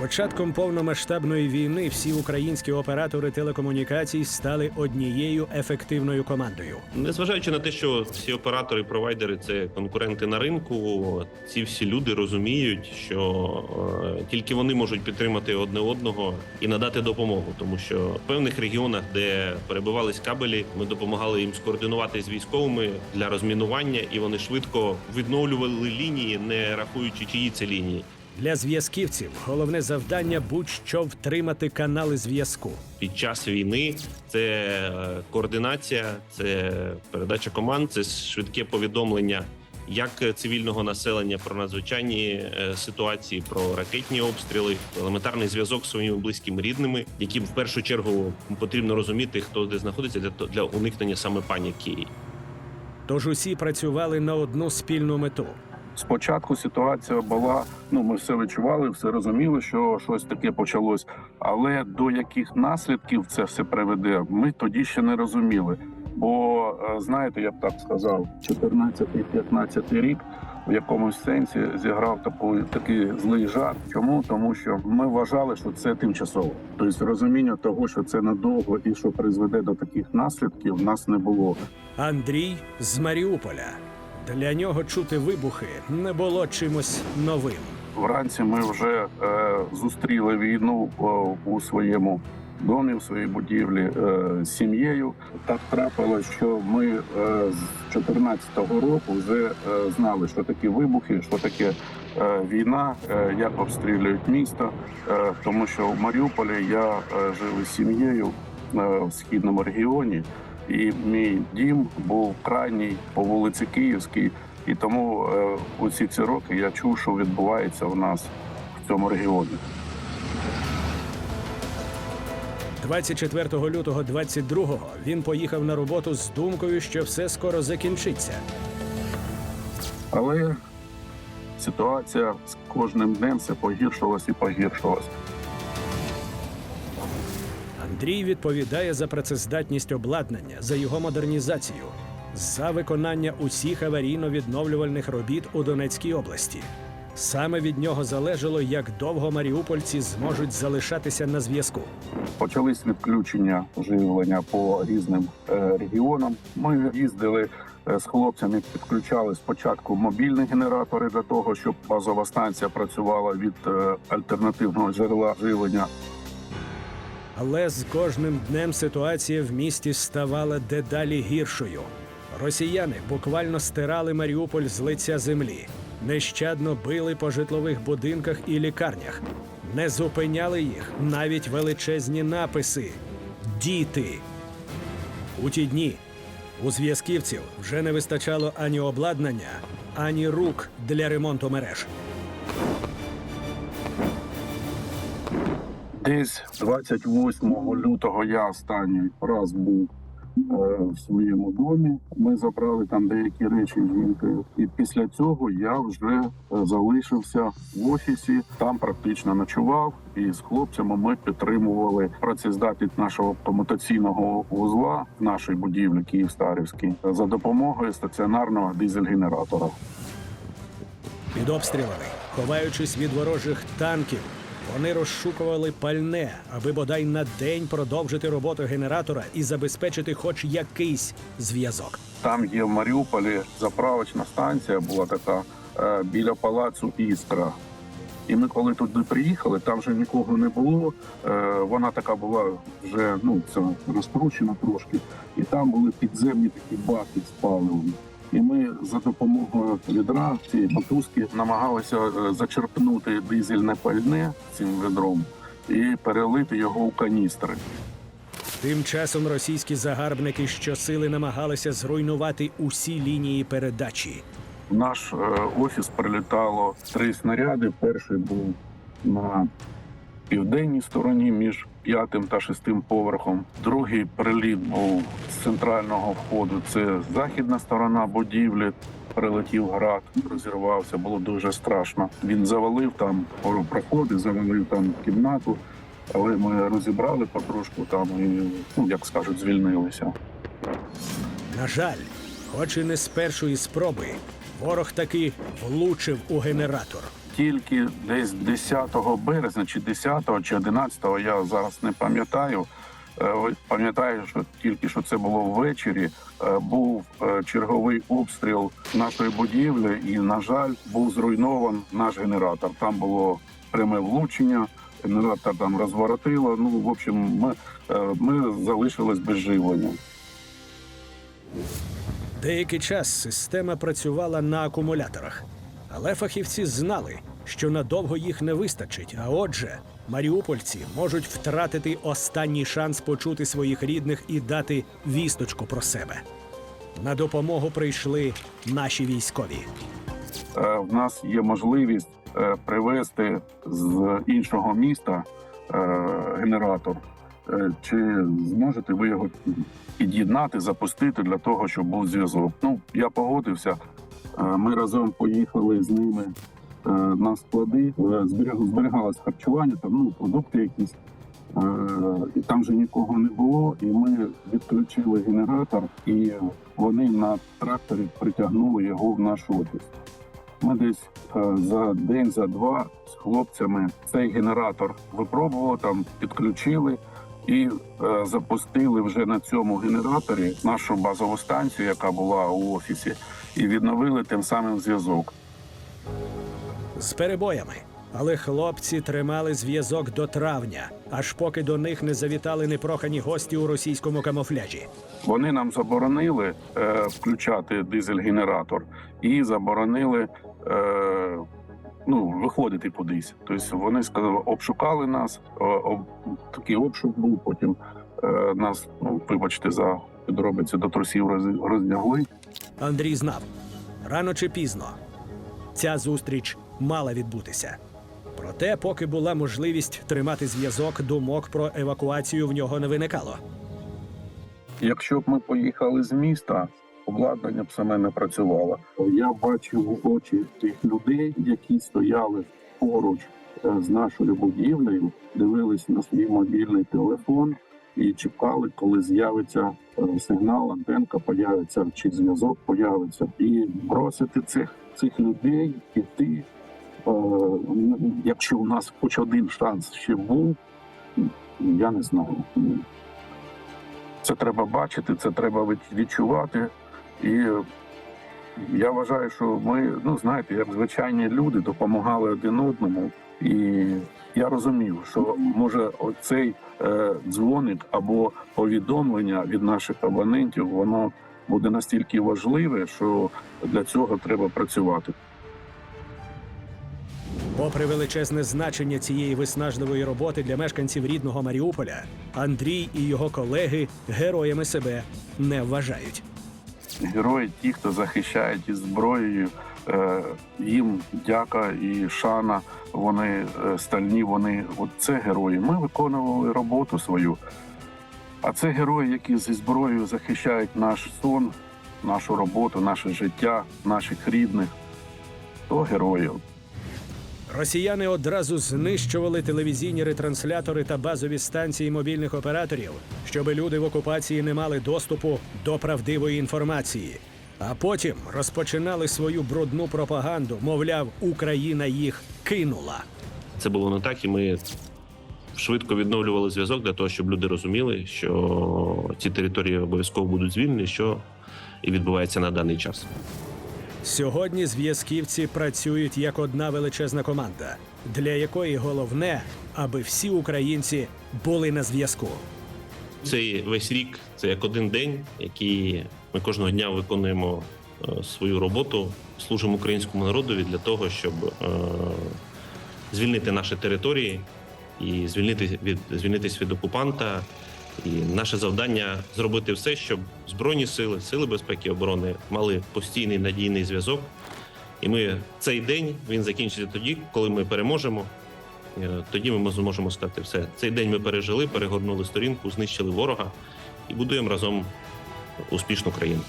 початком повномасштабної війни всі українські оператори телекомунікацій стали однією ефективною командою. Незважаючи на те, що всі оператори і провайдери це конкуренти на ринку, ці всі люди розуміють, що е, тільки вони можуть підтримати одне одного і надати допомогу, тому що в певних регіонах, де перебивались кабелі, ми допомагали їм скоординувати з військовими для розмінування, і вони швидко відновлювали лінії, не рахуючи чиї це лінії. Для зв'язківців головне завдання будь-що втримати канали зв'язку. під час війни це е, координація, це передача команд, це швидке повідомлення як цивільного населення про надзвичайні е, ситуації, про ракетні обстріли, елементарний зв'язок з своїми близькими рідними, яким в першу чергу потрібно розуміти, хто де знаходиться для для уникнення саме паніки. Тож усі працювали на одну спільну мету. Спочатку ситуація була, ну ми все відчували, все розуміли, що щось таке почалось. Але до яких наслідків це все приведе, ми тоді ще не розуміли. Бо е, знаєте, я б так сказав, 14-15 рік в якомусь сенсі зіграв таку, такий злий жарт. Чому? Тому що ми вважали, що це тимчасово. Тобто розуміння того, що це надовго і що призведе до таких наслідків, в нас не було. Андрій з Маріуполя. Для нього чути вибухи не було чимось новим. Вранці ми вже е, зустріли війну е, у своєму домі, в своїй будівлі е, з сім'єю. Так трапилось, що ми е, з 14-го року вже е, знали, що такі вибухи, що таке е, війна, е, як обстрілюють місто. Е, тому що в Маріуполі я е, жив із сім'єю е, в східному регіоні, і мій дім був крайній по вулиці Київській. І тому е, усі ці роки я чув, що відбувається у нас в цьому регіоні. 24 лютого 22-го він поїхав на роботу з думкою, що все скоро закінчиться. Але ситуація з кожним днем все погіршилась і погіршилась. Андрій відповідає за працездатність обладнання, за його модернізацію, за виконання усіх аварійно-відновлювальних робіт у Донецькій області. Саме від нього залежало, як довго маріупольці зможуть залишатися на зв'язку. Почались відключення живлення по різним е, регіонам. Ми їздили е, з хлопцями, підключали спочатку мобільні генератори для того, щоб базова станція працювала від е, альтернативного джерела живлення. Але з кожним днем ситуація в місті ставала дедалі гіршою. Росіяни буквально стирали Маріуполь з лиця землі, нещадно били по житлових будинках і лікарнях, не зупиняли їх навіть величезні написи Діти. У ті дні у зв'язківців вже не вистачало ані обладнання, ані рук для ремонту мереж. Десь 28 лютого я останній раз був е, в своєму домі. Ми забрали там деякі речі жінкою. І після цього я вже е, залишився в офісі. Там практично ночував. І з хлопцями ми підтримували працездатність нашого автоматаційного вузла в нашій будівлі Київстарівській за допомогою стаціонарного дизель-генератора. Під обстрілами, ховаючись від ворожих танків, вони розшукували пальне, аби бодай на день продовжити роботу генератора і забезпечити хоч якийсь зв'язок. Там є в Маріуполі заправочна станція, була така е, біля палацу Іскра. І ми, коли туди приїхали, там вже нікого не було. Е, вона така була вже ну це розкручена трошки, і там були підземні такі баки з паливом. І ми за допомогою відра цієї мотузки намагалися е, зачерпнути дизельне пальне цим ведром і перелити його у каністри. Тим часом російські загарбники щосили намагалися зруйнувати усі лінії передачі. В наш е, офіс прилітало три снаряди. Перший був на південній стороні між п'ятим та шестим поверхом. Другий приліт був з центрального входу. Це західна сторона будівлі. Прилетів град, розірвався, було дуже страшно. Він завалив там проходи, завалив там кімнату, але ми розібрали потрошку там і, ну як скажуть, звільнилися. На жаль, хоч і не з першої спроби, ворог таки влучив у генератор. Тільки десь 10 березня, чи 10, чи 11, я зараз не пам'ятаю. Е, Пам'ятаю, що тільки що це було ввечері. е, Був е, черговий обстріл нашої будівлі, і, на жаль, був зруйнован наш генератор. Там було пряме влучення, генератор там розворотило. Ну, в общем, ми, ми залишились без живлення. Деякий час система працювала на акумуляторах, але фахівці знали, що надовго їх не вистачить. А отже, маріупольці можуть втратити останній шанс почути своїх рідних і дати вісточку про себе. На допомогу прийшли наші військові. Е, в нас є можливість е, привезти з іншого міста е, генератор. Чи зможете ви його під'єднати, запустити для того, щоб був зв'язок? Ну я погодився. Е, Ми разом поїхали з ними е, на склади. Е, зберіг- Зберігалось харчування, там ну продукти якісь. І там вже нікого не було, і ми відключили генератор, і вони на тракторі притягнули його в наш офіс. Ми десь за день, за два з хлопцями цей генератор випробували, там підключили і е, запустили вже на цьому генераторі нашу базову станцію, яка була у офісі, і відновили тим самим зв'язок. з перебоями. Але хлопці тримали зв'язок до травня, аж поки до них не завітали непрохані гості у російському камуфляжі. Вони нам заборонили е, включати дизель-генератор і заборонили е, ну, виходити кудись. Тобто вони сказали, обшукали нас, о, об, такий обшук був. Потім е, нас, ну, вибачте, за підробиці до трусів роз- роздягли. Андрій знав рано чи пізно ця зустріч мала відбутися. Проте, поки була можливість тримати зв'язок, думок про евакуацію в нього не виникало. Якщо б ми поїхали з міста, обладнання б саме не працювало. Я бачив очі тих людей, які стояли поруч е, з нашою будівлею, дивились на свій мобільний телефон і чекали, коли з'явиться е, сигнал, антенка появиться чи зв'язок появиться, і бросити цих цих людей піти. е, Якщо у нас хоч один шанс ще був, я не знаю. Це треба бачити, це треба від- відчувати. І е, я вважаю, що ми, ну знаєте, як звичайні люди допомагали один одному. І я розумів, що може оцей е, дзвоник або повідомлення від наших абонентів, воно буде настільки важливе, що для цього треба працювати. Попри величезне значення цієї виснажливої роботи для мешканців рідного Маріуполя, Андрій і його колеги героями себе не вважають. Герої, ті, хто захищають із зброєю, е, їм дяка і шана. Вони е, стальні, вони от це герої. Ми виконували роботу свою. А це герої, які зі зброєю захищають наш сон, нашу роботу, наше життя, наших рідних. То герої. Росіяни одразу знищували телевізійні ретранслятори та базові станції мобільних операторів, щоб люди в окупації не мали доступу до правдивої інформації. А потім розпочинали свою брудну пропаганду, мовляв, Україна їх кинула. Це було не так, і ми швидко відновлювали зв'язок для того, щоб люди розуміли, що ці території обов'язково будуть звільнені, що і відбувається на даний час. Сьогодні зв'язківці працюють як одна величезна команда, для якої головне, аби всі українці були на зв'язку. Цей весь рік це як один день, який ми кожного дня виконуємо е, свою роботу, служимо українському народові для того, щоб е, звільнити наші території і звільнити від звільнитись від окупанта. І наше завдання зробити все, щоб збройні сили, сили безпеки оборони мали постійний надійний зв'язок. І ми цей день він закінчиться тоді, коли ми переможемо. Е, Тоді ми зможемо сказати все. Цей день ми пережили, перегорнули сторінку, знищили ворога і будуємо разом успішну країну.